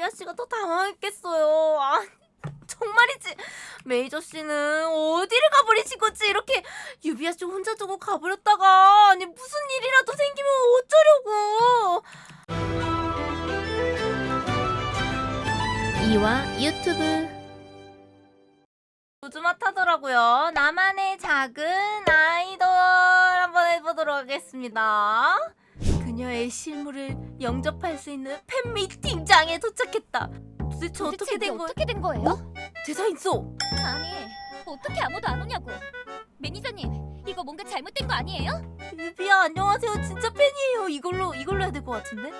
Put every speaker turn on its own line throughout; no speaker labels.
유비아 씨가 더 당황했겠어요. 아, 정말이지. 메이저 씨는 어디를 가버리신 거지? 이렇게 유비아 씨 혼자 두고 가버렸다가 아니 무슨 일이라도 생기면 어쩌려고? 이와 유튜브 우주마 타더라고요. 나만의 작은 아이돌 한번 해보도록 하겠습니다. 그녀의 실물을 영접할 수 있는 팬 미팅장에 도착했다. 도대체 어떻게 된 거야?
어떻게 된 거예요?
대사 있어.
아니 어떻게 아무도 안 오냐고 매니저님 이거 뭔가 잘못된 거 아니에요?
유비야 안녕하세요. 진짜 팬이에요. 이걸로 이걸로 해야 될 것 같은데.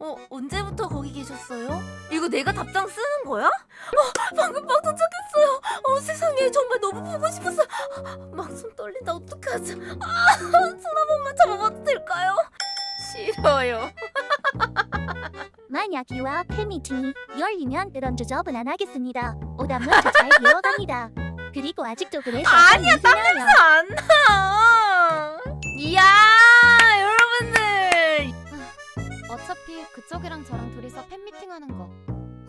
어 언제부터 거기 계셨어요? 이거 내가 답장 쓰는 거야? 어 방금 막 도착했어요. 어 세상에 정말 너무 보고 싶었어. 막 손 떨린다 어떡하지? 아 손 한 번만 잡아봐도 될까요? 싫어요.
만약 이와 팬미팅이 열리면 그런 주접은 안 하겠습니다. 오답은 잘 이어갑니다. 그리고 아직도 그래서
아니야, 땀안 나. 이야
어차피 그쪽이랑 저랑 둘이서 팬미팅 하는 거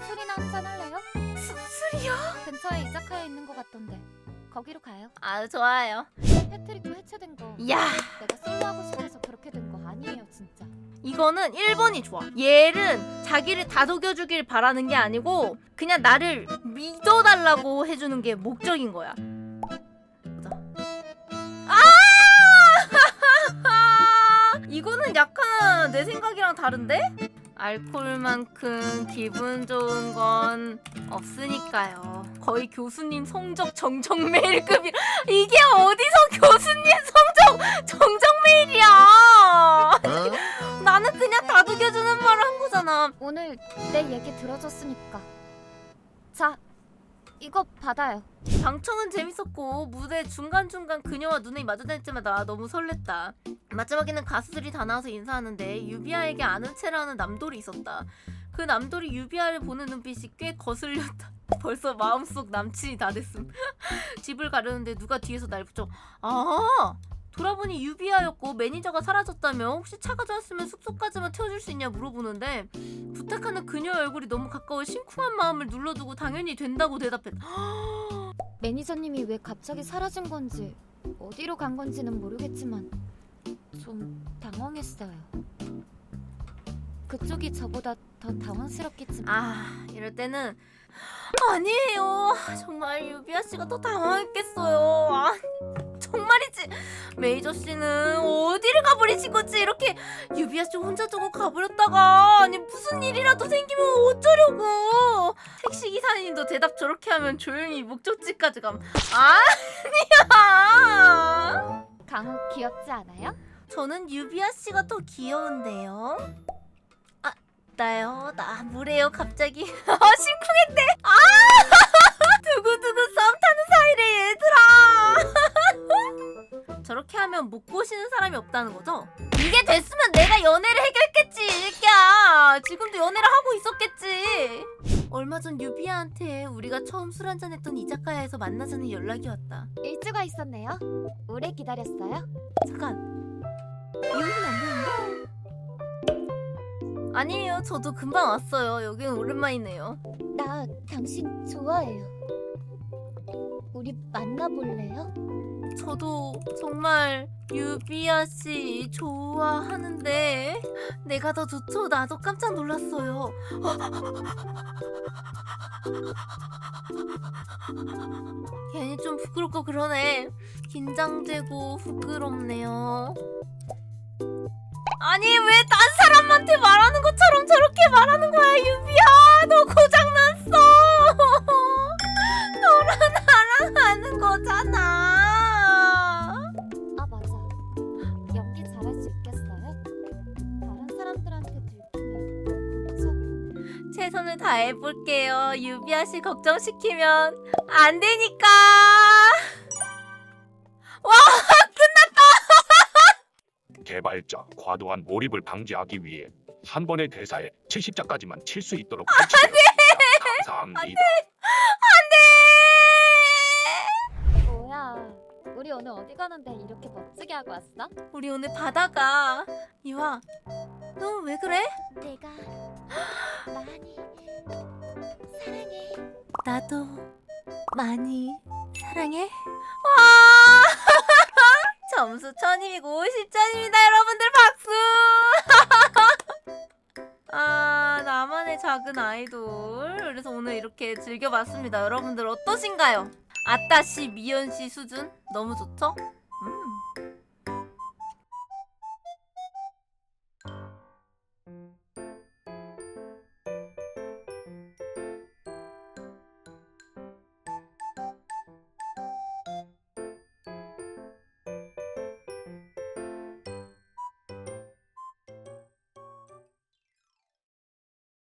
술이나 한잔 할래요?
수, 술이요?
근처에 이자카야 있는 거 같던데 거기로 가요
아 좋아요.
패트릭도 해체된 거
이야
내가 솔로 하고 싶어서 그렇게 된 거 아니에요 진짜
이거는 1번이 좋아. 얘는 자기를 다독여주길 바라는 게 아니고 그냥 나를 믿어달라고 해주는 게 목적인 거야. 내 생각이랑 다른데? 알코올만큼 기분 좋은 건 없으니까요. 거의 교수님 성적 정정 메일급이 이게 어디서 교수님 성적 정정 메일이야? 나는 그냥 다독여주는 말을 한 거잖아.
오늘 내 얘기 들어줬으니까 자 이거 받아요
방청은 재밌었고 무대 중간중간 그녀와 눈이 마주칠 때마다 너무 설렜다. 마지막에는 가수들이 다 나와서 인사하는데 유비아에게 아는 체라는 남돌이 있었다. 그 남돌이 유비아를 보는 눈빛이 꽤 거슬렸다. 벌써 마음속 남친이 다 됐음. 집을 가려는데 누가 뒤에서 날 붙여. 아 돌아보니 유비아였고 매니저가 사라졌다며 혹시 차가 좋았으면 숙소까지만 태워줄 수 있냐 물어보는데 부탁하는 그녀 얼굴이 너무 가까워 심쿵한 마음을 눌러두고 당연히 된다고 대답했다.
매니저님이 왜 갑자기 사라진 건지 어디로 간 건지는 모르겠지만 좀 당황했어요. 그쪽이 저보다 더 당황스럽겠지만
아 이럴 때는 아니에요 정말 유비아 씨가 더 당황했겠어요 아 메이저 씨는 어디를 가버리신 거지 이렇게 유비아 씨 혼자 두고 가버렸다가 아니 무슨 일이라도 생기면 어쩌려고 택시 기사님도 대답 저렇게 하면 조용히 목적지까지 감 아니야
강우 귀엽지 않아요?
저는 유비아 씨가 더 귀여운데요. 아, 나요? 나 뭐래요, 갑자기? 아, 심쿵했대. 아, 저렇게 하면 못 꼬시는 사람이 없다는 거죠? 이게 됐으면 내가 연애를 해결했겠지, 이끼야. 지금도 연애를 하고 있었겠지. 얼마 전 유비아한테 우리가 처음 술 한잔 했던 이자카야에서 만나자는 연락이 왔다.
일주가 있었네요. 오래 기다렸어요.
잠깐. 이유는 안 되는데? 아니에요. 저도 금방 왔어요. 여기는 오랜만이네요.
나 당신 좋아해요. 우리 만나볼래요?
저도 정말 유비아 씨 좋아하는데 내가 더 좋죠. 나도 깜짝 놀랐어요. 괜히 좀 부끄럽고 그러네. 긴장되고 부끄럽네요. 아니 왜 딴 사람한테 말하는 것처럼 저렇게 말하는 거야 유비야 너 고장 최선을 다해볼게요 유비아 씨 걱정시키면 안 되니까 와
개발자 과도한 몰입을 방지하기 위해 한 번의 대사에 70자까지만 칠 수 있도록 배치되었습니다. 감사합니다.
뭐야? 우리 오늘 어디 가는데 이렇게 멋지게 하고 왔어?
우리 오늘 바다가 이와 너왜 그래?
내가 많이 사랑해.
나도 많이 사랑해. 와! 점수 천이고 10점입니다, 여러분들 박수! 아, 나만의 작은 아이돌. 그래서 오늘 이렇게 즐겨봤습니다. 여러분들 어떠신가요? 아따씨, 미연씨 수준? 너무 좋죠?